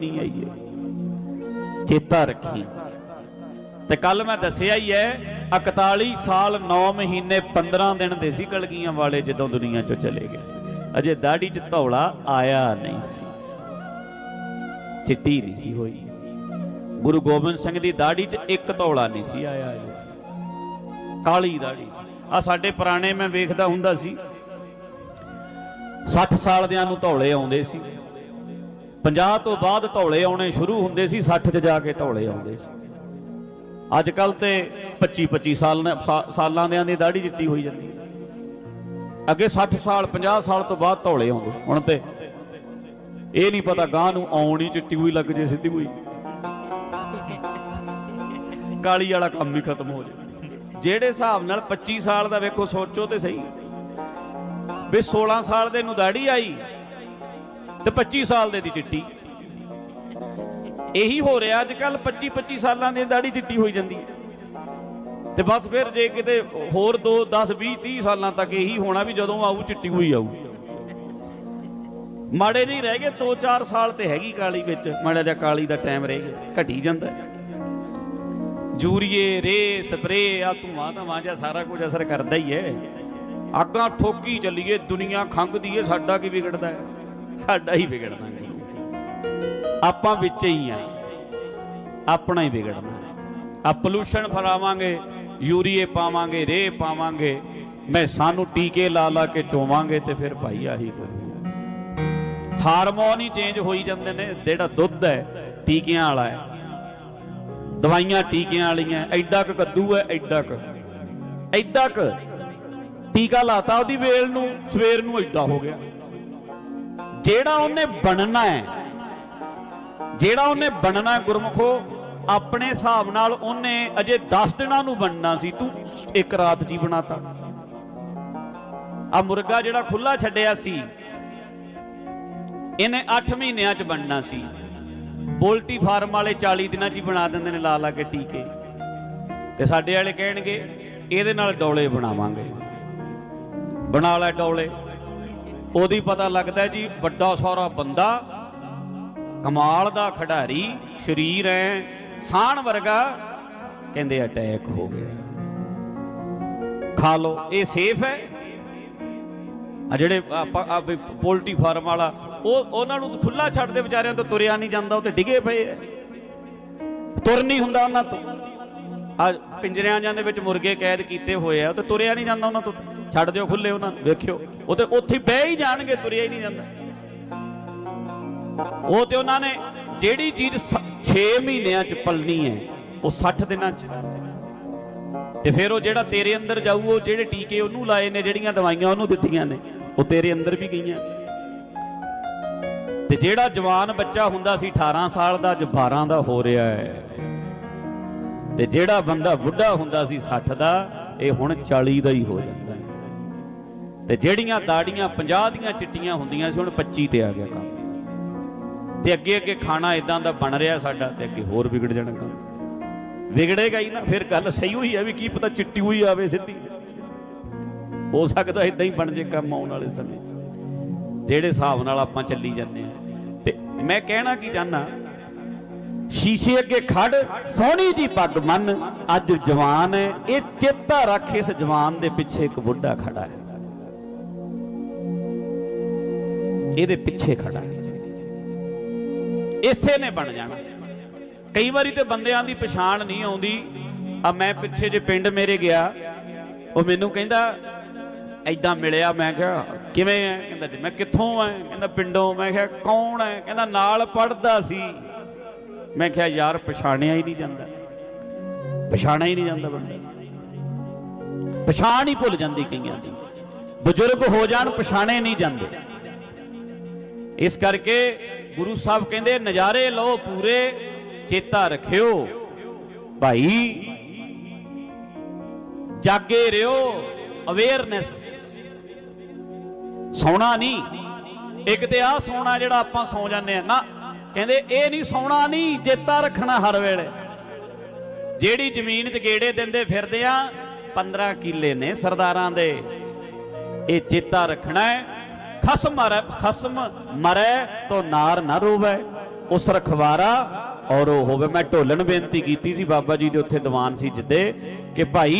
ਨਹੀਂ ਆਈ ਹੈ। ਚੇਤਾ ਰੱਖੀ। ਤੇ ਕੱਲ ਮੈਂ ਦੱਸਿਆ ਹੀ ਹੈ 41 ਸਾਲ 9 ਮਹੀਨੇ 15 ਦਿਨ ਦੇ ਸੀ ਕਲਗੀਆਂ ਵਾਲੇ ਜਦੋਂ ਦੁਨੀਆ ਚੋਂ ਚਲੇ ਗਏ ਅਜੇ ਦਾੜੀ 'ਚ ਧੌਲਾ ਆਇਆ ਨਹੀਂ ਸੀ। ਚਿੱਟੀ ਨਹੀਂ ਸੀ ਹੋਈ। ਗੁਰੂ ਗੋਬਿੰਦ ਸਿੰਘ ਦੀ ਦਾੜੀ 'ਚ ਇੱਕ ਧੌਲਾ ਨਹੀਂ ਸੀ ਆਇਆ ਕਾਲੀ ਦਾੜੀ ਸੀ। ਆ ਸਾਡੇ ਪੁਰਾਣੇ ਮੈਂ ਵੇਖਦਾ ਹੁੰਦਾ ਸੀ। 60 ਸਾਲ ਦਿਆਂ ਨੂੰ ਧੌਲੇ ਆਉਂਦੇ ਸੀ। 50 ਤੋਂ ਬਾਅਦ ਧੌਲੇ ਆਉਣੇ ਸ਼ੁਰੂ ਹੁੰਦੇ ਸੀ 60 'ਚ ਜਾ ਕੇ ਧੌਲੇ ਆਉਂਦੇ ਸੀ। ਅੱਜ ਕੱਲ ਤੇ 25 25 ਸਾਲ ਸਾਲਾਂ ਦਿਆਂ ਦੀ ਦਾੜੀ ਚਿੱਟੀ ਹੋਈ ਜਾਂਦੀ ਅੱਗੇ 60 ਸਾਲ 50 ਸਾਲ ਤੋਂ ਬਾਅਦ ਧੌਲੇ ਆਉਂਦੇ। ਹੁਣ ਤੇ ਇਹ ਨਹੀਂ ਪਤਾ ਗਾਂ ਨੂੰ ਆਉਣੀ ਚਿੱਟੀ ਹੋਈ ਲੱਗ ਜੇ, ਸਿੱਧੀ ਹੋਈ। ਕਾਲੀ ਵਾਲਾ ਕੰਮ ਹੀ ਖਤਮ ਹੋ ਜਾਏ ਜਿਹੜੇ ਹਿਸਾਬ ਨਾਲ 25 ਸਾਲ ਦਾ ਵੇਖੋ ਸੋਚੋ ਤੇ ਸਹੀ। ਵੀ 16 ਸਾਲ ਦੇ ਨੂੰ ਦਾੜੀ ਆਈ ਤੇ 25 ਸਾਲ ਦੇ ਦੀ ਚਿੱਟੀ। ਇਹੀ ਹੋ ਰਿਹਾ ਅੱਜ ਕੱਲ 25 25 ਸਾਲਾਂ ਦੀ ਦਾੜੀ ਚਿੱਟੀ ਹੋਈ ਜਾਂਦੀ ਹੈ। ਤੇ ਬਸ ਫਿਰ ਜੇ ਕਿਤੇ ਹੋਰ 2 10 20 30 ਸਾਲਾਂ ਤੱਕ ਇਹੀ ਹੋਣਾ ਵੀ ਜਦੋਂ ਆਊ ਚਿੱਟੀ ਹੋਈ ਆਊ। ਮਾੜੇ ਨਹੀਂ ਰਹਿ ਗਏ 2-4 ਸਾਲ ਤੇ ਹੈਗੀ ਕਾਲੀ ਵਿੱਚ। ਮਾੜਾ ਜਿਹਾ ਕਾਲੀ ਦਾ ਟਾਈਮ ਰਹਿ ਗਿਆ, ਘਟੀ ਜਾਂਦਾ ਹੈ। ਜੂਰੀਏ, ਰੇ, ਸਪਰੇ ਆ ਧੂਆਂ ਧਵਾਂ ਜਿਹਾ ਸਾਰਾ ਕੁਝ ਅਸਰ ਕਰਦਾ ਹੀ ਹੈ। ਅੱਗਾਂ ਠੋਕੀ ਚੱਲੀਏ, ਦੁਨੀਆ ਖੰਗਦੀ ਏ ਸਾਡਾ ਕੀ ਵਿਗੜਦਾ ਹੈ? ਸਾਡਾ ਹੀ ਵਿਗੜਨਾ ਆਪਾਂ ਵਿੱਚ ਹੀ ਆ ਆਪਣਾ ਹੀ ਵਿਗੜਨਾ ਆ ਪੋਲੂਸ਼ਨ ਫਲਾਵਾਂਗੇ, ਯੂਰੀਏ ਪਾਵਾਂਗੇ ਰੇ ਪਾਵਾਂਗੇ, ਮੈਂ ਸਾਨੂੰ ਟੀਕੇ ਲਾ ਲਾ ਕੇ ਚੋਵਾਂਗੇ ਤੇ ਫਿਰ ਭਾਈ ਆਹੀ ਕਰੂ ਹਾਰਮੋਨ ਹੀ ਚੇਂਜ ਹੋਈ ਜਾਂਦੇ ਨੇ, ਜਿਹੜਾ ਦੁੱਧ ਹੈ, ਟੀਕਿਆਂ ਵਾਲਾ ਹੈ। ਦਵਾਈਆਂ ਟੀਕਿਆਂ ਵਾਲੀਆਂ, ਐਡਾ ਕ ਕੱਦੂ ਹੈ, ਐਡਾ ਕ। ਐਡਾ ਕ। ਟੀਕਾ ਲਾਤਾ ਉਹਦੀ ਵੇਲ ਨੂੰ, ਸਵੇਰ ਨੂੰ ਐਡਾ ਹੋ ਗਿਆ। ਜਿਹੜਾ ਉਹਨੇ ਬਣਨਾ ਹੈ, ਜਿਹੜਾ ਉਹਨੇ ਬਣਨਾ ਹੈ ਗੁਰਮਖੋ, ਆਪਣੇ ਹਿਸਾਬ ਨਾਲ ਉਹਨੇ ਅਜੇ 10 ਦਿਨਾਂ ਨੂੰ ਬਣਨਾ ਸੀ, ਤੂੰ ਇੱਕ ਰਾਤ ਜੀ ਬਣਾਤਾ। ਆ ਮੁਰਗਾ ਜਿਹੜਾ ਖੁੱਲਾ ਛੱਡਿਆ ਸੀ, ਇਹਨੇ 8 ਮਹੀਨਿਆਂ ਚ ਬਣਨਾ ਸੀ। ਪੋਲਟਰੀ ਫਾਰਮ ਵਾਲੇ 40 ਦਿਨਾਂ ਚ ਹੀ ਬਣਾ ਦਿੰਦੇ ਨੇ ਲਾ ਲਾ ਕੇ ਟੀਕੇ। ਤੇ ਸਾਡੇ ਵਾਲੇ ਕਹਿਣਗੇ, ਇਹਦੇ ਨਾਲ ਡੋਲੇ ਬਣਾਵਾਂਗੇ। ਬਣਾ ਲੈ ਡੋਲੇ। ਉਹਦੀ ਪਤਾ ਲੱਗਦਾ ਜੀ, ਵੱਡਾ ਸਾਰਾ ਬੰਦਾ, ਕਮਾਲ ਦਾ ਖਿਡਾਰੀ, ਸ਼ਰੀਰ ਐ, ਸਾਣ ਵਰਗਾ, ਕਹਿੰਦੇ ਅਟੈਕ ਹੋ ਗਿਆ। ਖਾ ਲੋ ਇਹ ਸੇਫ ਹੈ ਆ ਜਿਹੜੇ ਪੋਲਟਰੀ ਫਾਰਮ ਵਾਲਾ, ਉਹ, ਉਹਨਾਂ ਨੂੰ ਖੁੱਲਾ ਛੱਡ ਦੇ, ਵਿਚਾਰਿਆਂ ਤੋਂ ਤੁਰਿਆ ਨਹੀਂ ਜਾਂਦਾ, ਉਹ ਤੇ ਡਿੱਗੇ ਪਏ ਐ। ਤੁਰ ਨਹੀਂ ਹੁੰਦਾ ਉਹਨਾਂ ਤੋਂ। ਆ ਪਿੰਜਰਿਆਂ ਜਾਂ ਦੇ ਵਿੱਚ ਮੁਰਗੇ ਕੈਦ ਕੀਤੇ ਹੋਏ ਆ, ਉਹ ਤੇ ਤੁਰਿਆ ਨਹੀਂ ਜਾਂਦਾ ਉਹਨਾਂ ਤੋਂ। ਛੱਡ ਦਿਓ ਖੁੱਲੇ ਉਹਨਾਂ ਨੂੰ, ਵੇਖਿਓ। ਉਹ ਤੇ ਉੱਥੇ ਬਹਿ ਹੀ ਜਾਣਗੇ, ਤੁਰਿਆ ਹੀ ਨਹੀਂ ਜਾਂਦਾ। ਉਹ ਤੇ ਉਹਨਾਂ ਨੇ ਜਿਹੜੀ ਚੀਜ਼ 6 ਮਹੀਨਿਆਂ ਚ ਪਲਣੀ ਹੈ, ਉਹ 60 ਦਿਨਾਂ ਚ। ਤੇ ਫਿਰ ਉਹ ਜਿਹੜਾ ਤੇਰੇ ਅੰਦਰ ਜਾਊ, ਉਹ ਜਿਹੜੇ ਟੀਕੇ ਉਹਨੂੰ ਲਾਏ ਨੇ, ਜਿਹੜੀਆਂ ਦਵਾਈਆਂ ਉਹਨੂੰ ਦਿੱਤੀਆਂ ਨੇ, ਉਹ ਤੇਰੇ ਅੰਦਰ ਵੀ ਗਈਆਂ। ਤੇ ਜਿਹੜਾ ਜਵਾਨ ਬੱਚਾ ਹੁੰਦਾ ਸੀ 18 ਸਾਲ ਦਾ ਅੱਜ 12 ਦਾ ਹੋ ਰਿਹਾ ਹੈ, ਤੇ ਜਿਹੜਾ ਬੰਦਾ ਬੁੱਢਾ ਹੁੰਦਾ ਸੀ 60 ਦਾ, ਇਹ ਹੁਣ 40 ਦਾ ਹੀ ਹੋ ਜਾਂਦਾ ਹੈ। ਤੇ ਜਿਹੜੀਆਂ ਦਾੜੀਆਂ 50 ਦੀਆਂ ਚਿੱਟੀਆਂ ਹੁੰਦੀਆਂ ਸੀ ਹੁਣ 25 ਤੇ ਆ ਗਿਆ ਕੰਮ। ਤੇ ਅੱਗੇ ਅੱਗੇ ਖਾਣਾ ਇਦਾਂ ਦਾ ਬਣ ਰਿਹਾ ਸਾਡਾ ਤੇ ਅੱਗੇ ਹੋਰ ਵਿਗੜ ਜਾਣਾ ਕੰਮ। ਵਿਗੜੇਗਾ ਹੀ ਨਾ, ਫਿਰ ਗੱਲ ਸਹੀ ਹੋਈ ਆ ਵੀ ਕੀ ਪਤਾ ਚਿੱਟੀ ਹੋਈ ਆਵੇ ਸਿੱਧੀ। ਹੋ ਸਕਦਾ ਇਦਾਂ ਹੀ ਬਣ ਜੇ ਕੰਮ ਆਉਣ ਵਾਲੇ ਸਮੇਂ 'ਚ। ਜਿਹੜੇ ਹਿਸਾਬ ਨਾਲ ਆਪਾਂ ਚੱਲੀ ਜਾਂਦੇ ਆ ਤੇ ਮੈਂ ਕਹਿਣਾ ਕੀ ਚਾਹਨਾ ਸ਼ੀਸ਼ੇ ਅੱਗੇ ਖੜ, ਸੋਹਣੀ ਜੀ ਪੱਗ ਮੰਨ ਅੱਜ ਜਵਾਨ ਹੈ, ਇਹ ਚੇਤਾ ਰੱਖ ਇਸ ਜਵਾਨ ਦੇ ਪਿੱਛੇ ਇੱਕ ਬੁੱਢਾ ਖੜਾ ਹੈ। ਇਹਦੇ ਪਿੱਛੇ ਖੜਾ ਇਸੇ ਨੇ ਬਣ ਜਾਣਾ। ਕਈ ਵਾਰੀ ਤੇ ਬੰਦਿਆਂ ਦੀ ਪਛਾਣ ਨਹੀਂ ਆਉਂਦੀ। ਆ ਮੈਂ ਪਿੱਛੇ ਜੇ ਪਿੰਡ ਮੇਰੇ ਗਿਆ, ਉਹ ਮੈਨੂੰ ਕਹਿੰਦਾ ਐਦਾਂ ਮਿਲਿਆ? ਮੈਂ ਕਿਹਾ, ਕਿਵੇਂ ਐ? ਕਹਿੰਦਾ ਮੈਂ ਕਿੱਥੋਂ ਐ? ਕਹਿੰਦਾ, ਪਿੰਡੋਂ। ਮੈਂ ਕਿਹਾ, ਕੌਣ ਐ? ਕਹਿੰਦਾ, ਨਾਲ ਪੜਦਾ ਸੀ। ਮੈਂ ਕਿਹਾ, ਯਾਰ, ਪਛਾਣਿਆ ਹੀ ਨਹੀਂ ਜਾਂਦਾ। ਪਛਾਣਿਆ ਹੀ ਨਹੀਂ ਜਾਂਦਾ ਬੰਦਾ। ਪਛਾਣ ਹੀ ਭੁੱਲ ਜਾਂਦੀ ਕਈਆਂ ਦੀ। ਬਜ਼ੁਰਗ ਹੋ ਜਾਣ, ਪਛਾਣੇ ਨਹੀਂ ਜਾਂਦੇ। ਇਸ ਕਰਕੇ ਗੁਰੂ ਸਾਹਿਬ ਕਹਿੰਦੇ, ਨਜ਼ਾਰੇ ਲਓ ਪੂਰੇ, ਚੇਤਾ ਰੱਖਿਓ। ਭਾਈ, ਜਾਗੇ ਰਿਓ ਅਵੇਅਰਨੈਸ ਸੌਣਾ ਨਹੀਂ। ਇੱਕ ਤੇ ਆ ਸੌਣਾ ਜਿਹੜਾ ਆਪਾਂ ਸੌ ਜਾਂਦੇ ਆ ਨਾ, ਕਹਿੰਦੇ ਇਹ ਨਹੀਂ ਸੌਣਾ ਨਹੀਂ, ਚੇਤਾ ਰੱਖਣਾ ਹਰ ਵੇਲੇ। ਜਿਹੜੀ ਜ਼ਮੀਨ 'ਚ ਗੇੜੇ ਦਿੰਦੇ ਫਿਰਦੇ ਆ 15 ਕਿੱਲੇ ਨੇ ਸਰਦਾਰਾਂ ਦੇ। ਇਹ ਚੇਤਾ ਰੱਖਣਾ ਹੈ। ਖਸਮ ਮਰੈ ਖਸਮ ਮਰੈ ਤੋ ਨਾਰ ਨਾ ਰੋਵੇ। ਉਸ ਰਖਵਾਰਾ ਔਰ ਉਹ ਹੋਵੇ। ਮੈਂ ਢੋਲਣ ਬੇਨਤੀ ਕੀਤੀ ਸੀ ਬਾਬਾ ਜੀ ਦੇ ਉੱਥੇ ਦੀਵਾਨ ਸੀ ਜਿੱਦੇ ਕਿ ਭਾਈ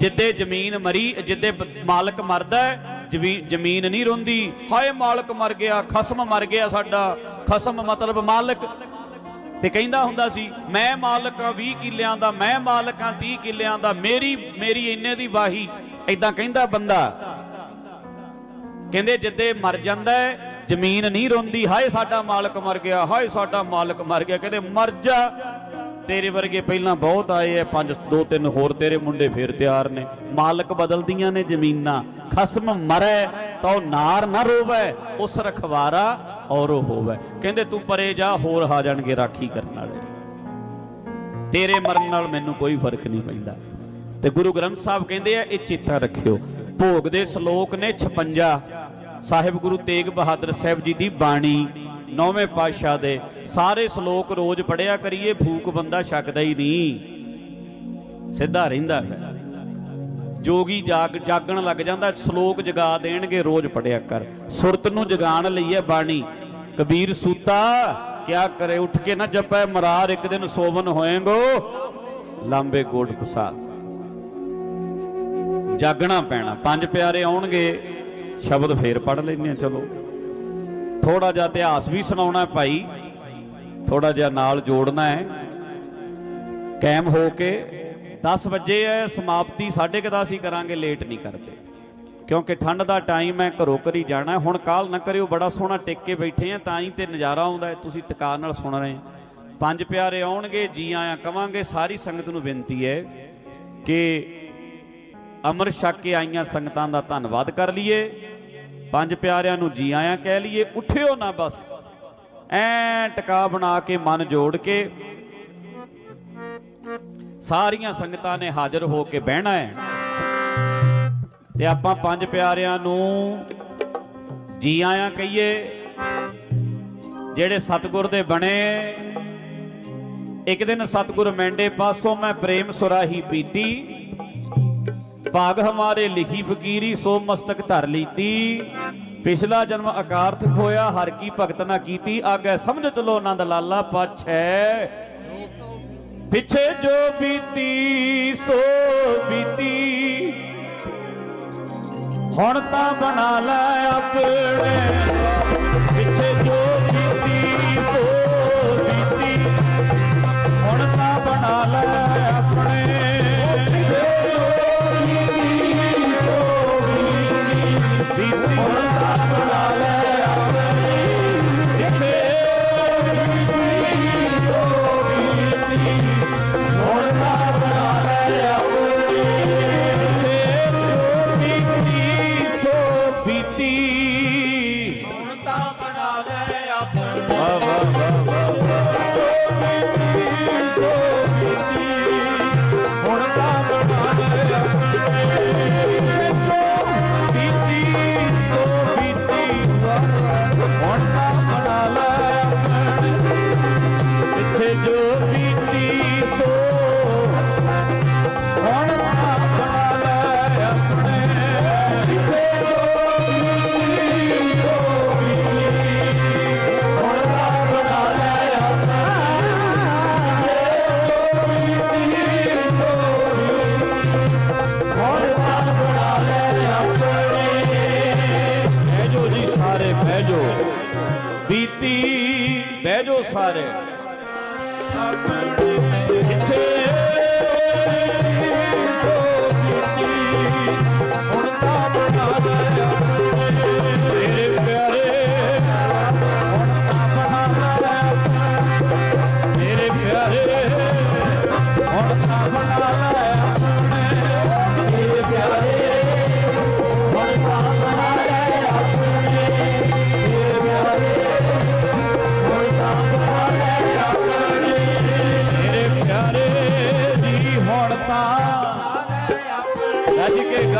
ਜਿੱਦੇ ਜ਼ਮੀਨ ਮਰੀ, ਜਿੱਦੇ ਮਾਲਕ ਮਰਦਾ ਜ਼ਮੀਨ ਨਹੀਂ ਰੋਂਦੀ। ਹਾਏ ਮਾਲਕ ਮਰ ਗਿਆ, ਖਸਮ ਮਰ ਗਿਆ ਸਾਡਾ। ਖਸਮ ਮਤਲਬ ਮਾਲਕ। ਤੇ ਕਹਿੰਦਾ ਹੁੰਦਾ ਸੀ, ਮੈਂ ਮਾਲਕ ਆ 20 ਕਿੱਲਿਆਂ ਦਾ, ਮੈਂ ਮਾਲਕ ਆ 30 ਕਿੱਲਿਆਂ ਦਾ, ਮੇਰੀ ਮੇਰੀ ਇੰਨੇ ਦੀ ਵਾਹੀ। ਐਦਾਂ ਕਹਿੰਦਾ ਬੰਦਾ ਕਹਿੰਦੇ ਜਿੱਦੇ ਮਰ ਜਾਂਦਾ ਜ਼ਮੀਨ ਨਹੀਂ ਰੋਂਦੀ, ਹਾਏ ਸਾਡਾ ਮਾਲਕ ਮਰ ਗਿਆ, ਹਾਏ ਸਾਡਾ ਮਾਲਕ ਮਰ ਗਿਆ, ਕਹਿੰਦੇ ਮਰ ਜਾ। ਤੇਰੇ ਵਰਗੇ ਪਹਿਲਾਂ ਬਹੁਤ ਆਏ ਐ, ਪੰਜ, ਦੋ, ਤਿੰਨ ਹੋਰ ਤੇਰੇ ਮੁੰਡੇ ਫੇਰ ਤਿਆਰ ਨੇ। ਮਾਲਕ ਬਦਲਦੀਆਂ ਨੇ ਜ਼ਮੀਨਾਂ, ਖਸਮ ਮਰੈ, ਤਾਂ ਨਾਰ ਨਾ ਰੋਵੈ, ਉਸ ਰਖਵਾਰਾ ਔਰੋ ਉਹ ਹੋਵੈ। ਕਹਿੰਦੇ ਤੂੰ ਪਰੇ ਜਾ, ਹੋਰ ਆ ਜਾਣਗੇ ਰਾਖੀ ਕਰਨ ਵਾਲੇ। ਤੇਰੇ ਮਰਨ ਨਾਲ ਮੈਨੂੰ ਕੋਈ ਫ਼ਰਕ ਨਹੀਂ ਪੈਂਦਾ। ਤੇ ਗੁਰੂ ਗ੍ਰੰਥ ਸਾਹਿਬ ਕਹਿੰਦੇ ਆ, ਇਹ ਚੇਤਾ ਰੱਖਿਓ, ਭੋਗ ਦੇ ਸ਼ਲੋਕ ਨੇ 56 ਸਾਹਿਬ ਗੁਰੂ ਤੇਗ ਬਹਾਦਰ ਸਾਹਿਬ ਜੀ ਦੀ ਬਾਣੀ ਨੌਵੇਂ ਪਾਤਸ਼ਾਹ ਦੇ ਸਾਰੇ ਸ਼ਲੋਕ ਰੋਜ਼ ਪੜਿਆ ਕਰੀਏ, ਫੂਕ ਬੰਦਾ ਛਕਦਾ ਹੀ ਨਹੀਂ। ਸਿੱਧਾ ਰਹਿੰਦਾ ਹੈ ਜੋਗੀ ਜਾਗ ਜਾਗਣ ਲੱਗ ਜਾਂਦਾ, ਸ਼ਲੋਕ ਜਗਾ ਦੇਣਗੇ, ਰੋਜ਼ ਪੜਿਆ ਕਰ। ਸੁਰਤ ਨੂੰ ਜਗਾਣ ਲਈ ਹੈ ਬਾਣੀ। ਕਬੀਰ ਸੂਤਾ, ਕਿਆ ਕਰੇ, ਉੱਠ ਕੇ ਨਾ ਜਪੈ, ਮਰਾਰ ਇੱਕ ਦਿਨ ਸੋਵਨ ਹੋਏਗੋ। ਲਾਂਬੇ ਗੋਡ ਪਸਾਰ। ਜਾਗਣਾ ਪੈਣਾ। ਪੰਜ ਪਿਆਰੇ ਆਉਣਗੇ। ਸ਼ਬਦ ਫੇਰ ਪੜ ਲੈਣੇ ਆ ਚਲੋ। ਥੋੜਾ ਜਿਹਾ ਇਤਿਹਾਸ ਵੀ ਸੁਣਾਉਣਾ ਭਾਈ। ਥੋੜਾ ਜਿਹਾ ਨਾਲ ਜੋੜਨਾ ਹੈ। ਕਾਇਮ ਹੋ ਕੇ 10 ਵਜੇ ਹੈ ਸਮਾਪਤੀ 10:30 ਅਸੀਂ ਕਰਾਂਗੇ, ਲੇਟ ਨਹੀਂ ਕਰਦੇ। ਕਿਉਂਕਿ ਠੰਡ ਦਾ ਟਾਈਮ ਹੈ ਘਰੋਂ ਘਰੀ ਜਾਣਾ ਹੁਣ ਕਾਲ ਨਾ ਕਰਿਓ, ਬੜਾ ਸੋਹਣਾ ਟਿਕ ਕੇ ਬੈਠੇ ਆ, ਤਾਂ ਹੀ ਤੇ ਨਜ਼ਾਰਾ ਆਉਂਦਾ ਹੈ। ਤੁਸੀਂ ਟਿਕਾ ਨਾਲ ਸੁਣ ਰਹੇ ਪੰਜ ਪਿਆਰੇ ਆਉਣਗੇ, ਜੀ ਆਇਆਂ ਕਵਾਂਗੇ। ਸਾਰੀ ਸੰਗਤ ਨੂੰ ਬੇਨਤੀ ਹੈ ਕਿ ਅਮਰ ਛਕ ਕੇ ਆਈਆਂ ਸੰਗਤਾਂ ਦਾ ਧੰਨਵਾਦ ਕਰ ਲਈਏ। ਪੰਜ ਪਿਆਰਿਆਂ ਨੂੰ ਜੀ ਆਇਆਂ ਕਹਿ ਲਈਏ, ਉੱਠਿਓ ਨਾ ਬਸ। ਐ ਟਿਕਾ ਬਣਾ ਕੇ ਮਨ ਜੋੜ ਕੇ ਸਾਰੀਆਂ ਸੰਗਤਾਂ ਨੇ ਹਾਜ਼ਰ ਹੋ ਕੇ ਬਹਿਣਾ ਹੈ। ਤੇ ਆਪਾਂ ਪੰਜ ਪਿਆਰਿਆਂ ਨੂੰ ਜੀ ਆਇਆਂ ਕਹੀਏ, ਜਿਹੜੇ ਸਤਿਗੁਰ ਦੇ ਬਣੇ। ਇੱਕ ਦਿਨ ਸਤਿਗੁਰ ਮੈਂਡੇ ਪਾਸੋਂ ਮੈਂ ਪ੍ਰੇਮ ਸੁਰਾਹੀ ਪੀਤੀ। ਭਾਗ ਹਮਾਰੇ ਲਿਖੀ ਫਕੀਰੀ ਸੋ ਮਸਤਕ ਧਰ ਲੀਤੀ। ਪਿਛਲਾ ਜਨਮ ਅਕਾਰਥ ਹੋਇਆ ਹਰ ਕੀ ਭਗਤ ਨਾ ਕੀਤੀ। ਆਗੇ ਸਮਝ ਚਲੋ ਆਨੰਦ ਲਾਲਾ ਪਾਛੈ ਪਿੱਛੇ ਜੋ ਬੀਤੀ, ਸੋ ਬੀਤੀ। ਹੁਣ ਤਾਂ ਬਣਾ ਲੈ ਆਪਣੇ ਪਿੱਛੇ ਜੋ ਬਹਿ ਜਾਓ ਸਾਰੇ।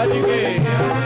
You Madrigueira.